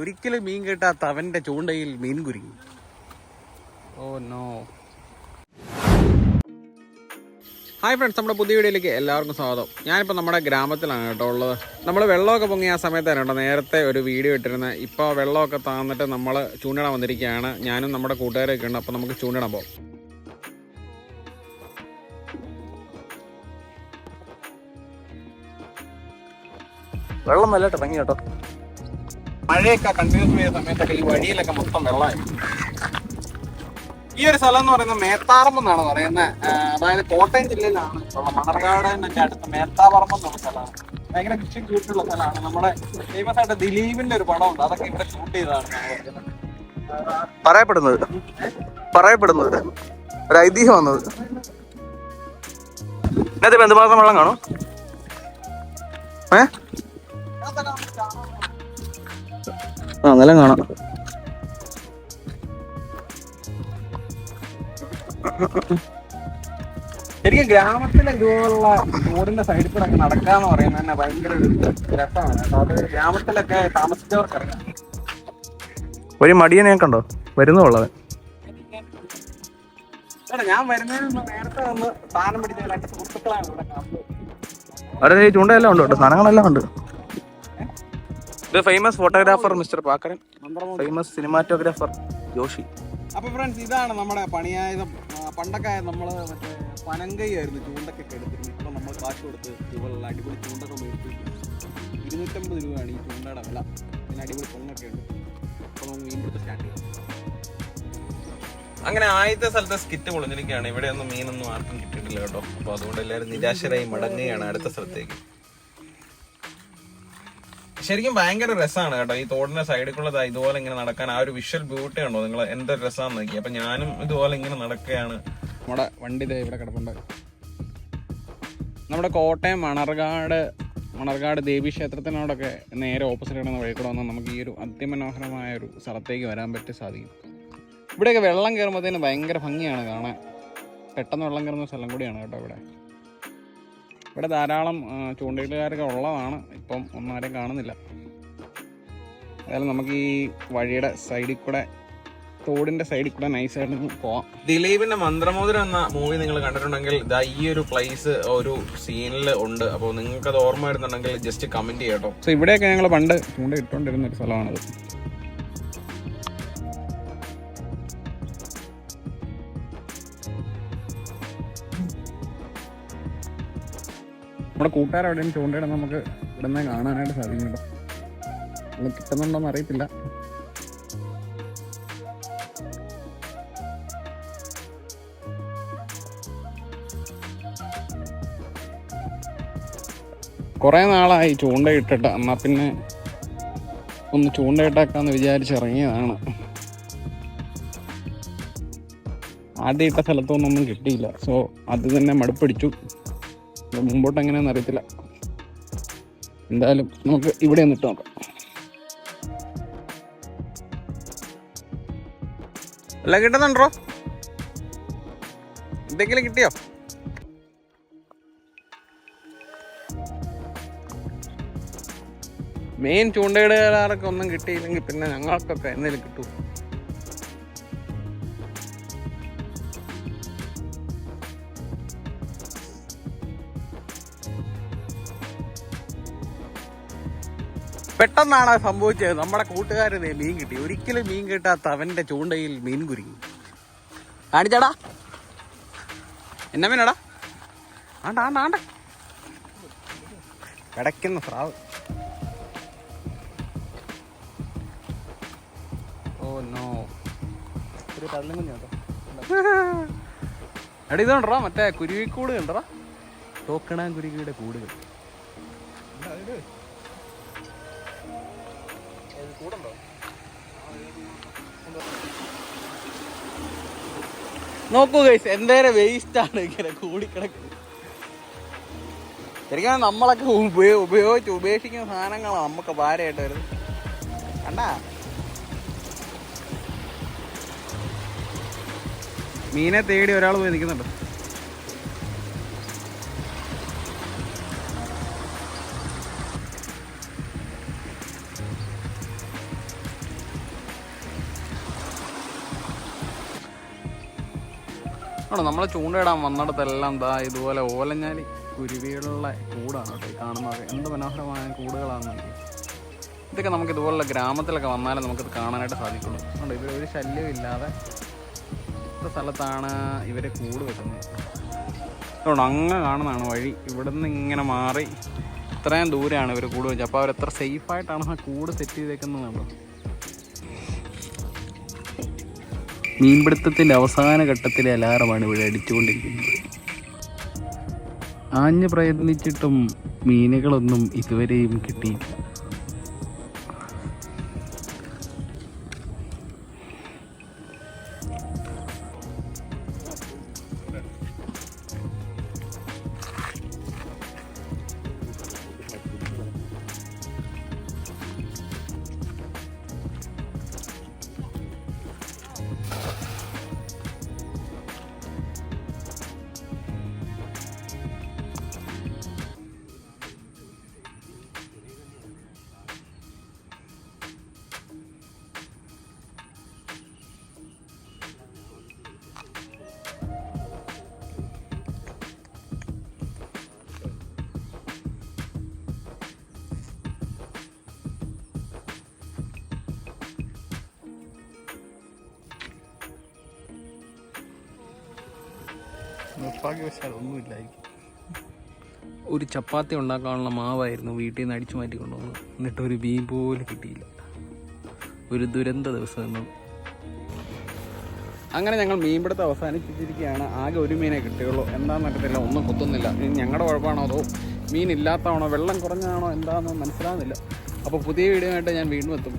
ഒരിക്കലും മീൻ കിട്ടാത്ത അവന്റെ ചൂണ്ടയിൽ മീൻ കുരുങ്ങി. Oh no. ഹായ് ഫ്രണ്ട്സ് നമ്മുടെ പുതിയ വീഡിയോയിലേക്ക് എല്ലാവർക്കും സ്വാഗതം. ഞാനിപ്പോൾ നമ്മുടെ ഗ്രാമത്തിലാണ് കേട്ടോ ഉള്ളത്. നമ്മൾ വെള്ളമൊക്കെ പൊങ്ങിയ ആ സമയത്താണ് കേട്ടോ നേരത്തെ ഒരു വീഡിയോ ഇട്ടിരുന്നത് ഇപ്പോൾ വെള്ളമൊക്കെ താന്നിട്ട് നമ്മൾ ചൂണ്ടിടാൻ വന്നിരിക്കുകയാണ്. ഞാനും നമ്മുടെ കൂട്ടുകാരൊക്കെ ഉണ്ട് അപ്പോൾ നമുക്ക് ചൂണ്ടിടാൻ പോകും വെള്ളം നല്ലതായിട്ട് ഇറങ്ങി കേട്ടോ. മഴയൊക്കെ കണ്ടിന്യൂസ് ചെയ്ത സമയത്തൊക്കെ ഈ വഴിയിലൊക്കെ മൊത്തം വെള്ളമായി. ഈ ഒരു സ്ഥലം എന്ന് പറയുന്നത് മേത്താറമ്പ് എന്നാണ് പറയുന്നത്. അതായത് കോട്ടയം ജില്ലയിലാണ്. ഉള്ള മണർകാടിനൊക്കെ അടുത്ത് മേത്താപറമ്പ് എന്നുള്ള സ്ഥലമാണ്. ഭയങ്കര കൃഷി കൂട്ടുള്ള സ്ഥലമാണ്. നമ്മുടെ ഫേമസ് ആയിട്ട് ദിലീപിന്റെ ഒരു പടമുണ്ട്. അതൊക്കെ ഇവിടെ ഷൂട്ട് ചെയ്തതാണ് പറയപ്പെടുന്നത്. പറയപ്പെടുന്നത്. ഒരു ഐതിഹ്യം വന്നത്. ഇന്നത്തെ ബന്ധുമാസം വെള്ളം കാണും? ഏ? ആ നിലം കാണാം. ശരിക്കും ഗ്രാമത്തിലെ ഇതുപോലുള്ള റോഡിന്റെ സൈഡിൽ കൂടെ ഒക്കെ നടക്കാന്ന് പറയുന്നത് തന്നെ ഭയങ്കര ഒരു രസമാണ് കേട്ടോ. അത് ഗ്രാമത്തിലൊക്കെ താമസിച്ചവർക്ക് അറിയാം. ഒരു മടിയനെ കണ്ടോ വരുന്നു ഉള്ളത്? ഞാൻ വരുന്നതിന് മുമ്പ് നേരത്തെ വന്ന് സാധനം പിടിച്ച രണ്ട് സുഹൃത്തുക്കളാണ് ഇവിടെ അവരുടെ ചൂണ്ടയെല്ലാം ഉണ്ട്? കേട്ടോ സാധനങ്ങളെല്ലാം ഉണ്ട്. ഇത് famous photographer mister Pakkaran. Famous cinematographer Joshi. അപ്പൊ ഫ്രണ്ട്സ് ഇതാണ് നമ്മുടെ പണിയായുധം. ആ, പണ്ടൊക്കെ നമ്മൾ മറ്റേ പനങ്കൈ ആയിരുന്നു ചൂണ്ടൊക്കെ എടുത്തിരുന്നത്. ഇപ്പൊ നമ്മൾ കാശ് കൊടുത്ത് ഇതുപോലുള്ള അടിപൊളി ചൂണ്ടൊക്കെ മേടിച്ചു ഇരുന്നൂറ്റമ്പത് രൂപയാണ് ഈ ചൂണ്ടയുടെ വില. പിന്നെ അടിപൊളി പൊങ്ങൊക്കെ ഉണ്ട്. അപ്പൊ നമുക്ക് മീൻപിടുത്തം സ്റ്റാർട്ട് ചെയ്യാം. അങ്ങനെ ആദ്യത്തെ സ്ഥലത്തെ സ്കിറ്റ് പൊളിഞ്ഞിരിക്കുകയാണ്. ഇവിടെ ഒന്നും മീനൊന്നും ആർക്കും കിട്ടിയിട്ടില്ല കേട്ടോ. അപ്പൊ അതുകൊണ്ട് എല്ലാവരും നിരാശരായി മടങ്ങുകയാണ് അടുത്ത സ്ഥലത്തേക്ക്. ശരിക്കും ഭയങ്കര രസമാണ് കേട്ടോ. ഈ തോടിന്റെ കൂടെ ഇതുപോലെ ഇങ്ങനെ നടക്കാൻ ആ ഒരു വിഷ്വൽ ബ്യൂട്ടി ഉണ്ടോ? നിങ്ങൾ എന്ത് രസമാണെന്ന് നോക്കി. അപ്പൊ ഞാനും ഇതുപോലെ ഇങ്ങനെ നടക്കുകയാണ്. നമ്മുടെ വണ്ടി ഇവിടെ കിടപ്പുണ്ട്. നമ്മുടെ കോട്ടയം മണർകാട് മണർകാട് ദേവി ക്ഷേത്രത്തിനോടൊക്കെ നേരെ ഓപ്പോസിറ്റ് കിടന്ന വഴി കൂടെ വന്നാൽ നമുക്ക് ഈ ഒരു അതിമനോഹരമായ ഒരു സ്ഥലത്തേക്ക് വരാൻ പറ്റി സാധിക്കും. ഇവിടെയൊക്കെ വെള്ളം കയറുമ്പോഴത്തേന് ഭയങ്കര ഭംഗിയാണ് കാണാൻ. പെട്ടെന്ന് വെള്ളം കയറുന്ന സ്ഥലം കൂടിയാണ് കേട്ടോ ഇവിടെ. ഇവിടെ ധാരാളം ചൂണ്ടയിടുകാരൊക്കെ ഉള്ളതാണ്. ഇപ്പം ഒന്നും ആരെയും കാണുന്നില്ല. ഏതായാലും നമുക്ക് ഈ വഴിയുടെ സൈഡിൽ കൂടെ തോടിന്റെ സൈഡിൽ കൂടെ നൈസായിട്ട് പോവാം. ദിലീപിന്റെ മന്ത്രമോതിരം എന്ന മൂവി നിങ്ങൾ കണ്ടിട്ടുണ്ടെങ്കിൽ ഇതാ ഈ ഒരു പ്ലേസ് ഒരു സീനിൽ ഉണ്ട്. അപ്പോൾ നിങ്ങൾക്ക് അത് ഓർമ്മ വരുന്നുണ്ടെങ്കിൽ ജസ്റ്റ് കമന്റ് ചെയ്യട്ടോ സോ ഇവിടെയൊക്കെ ഞങ്ങൾ പണ്ട് ചൂണ്ട ഇട്ടുകൊണ്ടിരുന്ന ഒരു സ്ഥലമാണത്. നമ്മുടെ കൂട്ടുകാരെവിടെയും ചൂണ്ടയിടാൻ നമുക്ക് ഇവിടുന്ന് കാണാനായിട്ട് സാധിക്കും കേട്ടോ. നമ്മൾ കിട്ടുന്നുണ്ടോന്ന് അറിയത്തില്ല. കുറേ നാളായി ചൂണ്ടയിട്ടിട്ട്. എന്നാൽ പിന്നെ ഒന്ന് ചൂണ്ടയിട്ടേക്കാന്ന് ഇട്ടേക്കാന്ന് വിചാരിച്ചിറങ്ങിയതാണ്. ആദ്യം ഇട്ട സ്ഥലത്തൊന്നും കിട്ടിയില്ല. സോ അത് തന്നെ മടുപ്പിടിച്ചു. മുമ്പോട്ട് എങ്ങനെയാണെന്ന് അറിയത്തില്ല. എന്തായാലും നമുക്ക് ഇവിടെ നിന്നിട്ട് നോക്കാം. എല്ലാം കിട്ടുന്നുണ്ടോ? എന്തെങ്കിലും കിട്ടിയോ? മെയിൻ ചൂണ്ടയിടുകാർക്ക് ഒന്നും കിട്ടിയില്ലെങ്കിൽ പിന്നെ ഞങ്ങൾക്കൊക്കെ എന്തെങ്കിലും കിട്ടും പെട്ടെന്നാണ് അത് സംഭവിച്ചത്. നമ്മുടെ കൂട്ടുകാരന് മീൻ കിട്ടി. ഒരിക്കലും മീൻ കിട്ടാത്ത അവന്റെ ചൂണ്ടയിൽ മീൻ കുരുങ്ങി. കാണിച്ചാടാ. എന്നാ മീനാടാ. ആണ്ട ആണ്ട ആണ്ട. കിടക്കുന്ന സ്രാവ്. Oh no. എടാ ഇത് കണ്ടോ? മറ്റേ കുരുവിക്കൂട് കണ്ടോ? തോക്കണ കുരുവിയുടെ കൂടുകൾ. നോക്കൂ ഗൈസ് എന്തേരെ വേസ്റ്റ് ആണ് ഇങ്ങനെ കൂടിക്കിടക്കുന്നത്. ശരിക്കും നമ്മളൊക്കെ ഉപയോ- ഉപയോഗിച്ച് ഉപേക്ഷിക്കുന്ന സാധനങ്ങളാണ് നമുക്ക് ഭാരമായിട്ട് വരുന്നത്. കണ്ടാ? മീനെ തേടി ഒരാൾ പോയി നിൽക്കുന്നുണ്ട് ആണോ? നമ്മൾ ചൂണ്ടയിടാൻ വന്നിടത്തെല്ലാം ദാ ഇതുപോലെ ഓലഞ്ഞാലി കുരുവികളുടെ കൂടാണ് കേട്ടോ കാണുന്നത്. എന്ത് മനോഹരമായ കൂടുകളാണെന്ന് ഇതൊക്കെ നമുക്ക് ഇതുപോലുള്ള ഗ്രാമത്തിലൊക്കെ വന്നാലേ നമുക്കിത് കാണാനായിട്ട് സാധിക്കുള്ളൂ. അതുകൊണ്ട് ഇവർ ഒരു ശല്യവും ഇല്ലാതെ ഇത്ര സ്ഥലത്താണ് ഇവർ കൂട് വെക്കുന്നത്. അതുകൊണ്ട് അങ്ങ് കാണുന്നതാണ് വഴി. ഇവിടുന്ന് ഇങ്ങനെ മാറി ഇത്രയും ദൂരെയാണ് ഇവർ കൂട് വെച്ചത്. അപ്പോൾ അവർ എത്ര സേഫായിട്ടാണ് ആ കൂട് സെറ്റ് ചെയ്തേക്കുന്നത് കണ്ടോ? മീൻപിടുത്തത്തിന്റെ അവസാന ഘട്ടത്തിലെ അലാറമാണ് ഇവിടെ അടിച്ചുകൊണ്ടിരിക്കുന്നത്. ആഞ്ഞ് പ്രയത്നിച്ചിട്ടും മീനുകളൊന്നും ഇതുവരെയും കിട്ടിയില്ല നിർഭാഗ്യവശാൽ ഒന്നുമില്ലായിരിക്കും ഒരു ചപ്പാത്തി ഉണ്ടാക്കാനുള്ള മാവായിരുന്നു വീട്ടിൽ നിന്ന് അടിച്ചു മാറ്റി കൊണ്ടുവന്നത്. എന്നിട്ട് ഒരു മീൻ പോലും കിട്ടിയില്ല. ഒരു ദുരന്ത ദിവസം അങ്ങനെ ഞങ്ങൾ മീൻപിടുത്തം അവസാനിപ്പിച്ചിരിക്കുകയാണ്. ആകെ ഒരു മീനെ കിട്ടിയുള്ളൂ. എന്താണെന്ന് അറിയത്തില്ല. ഒന്നും കുത്തുന്നില്ല. ഞങ്ങളുടെ കുഴപ്പമാണോ അതോ മീൻ ഇല്ലാത്തതാണോ? വെള്ളം കുറഞ്ഞാണോ എന്താണെന്ന് മനസ്സിലാകുന്നില്ല. അപ്പോൾ പുതിയ വീഡിയോ ആയിട്ട് ഞാൻ വീണ്ടും എത്തും.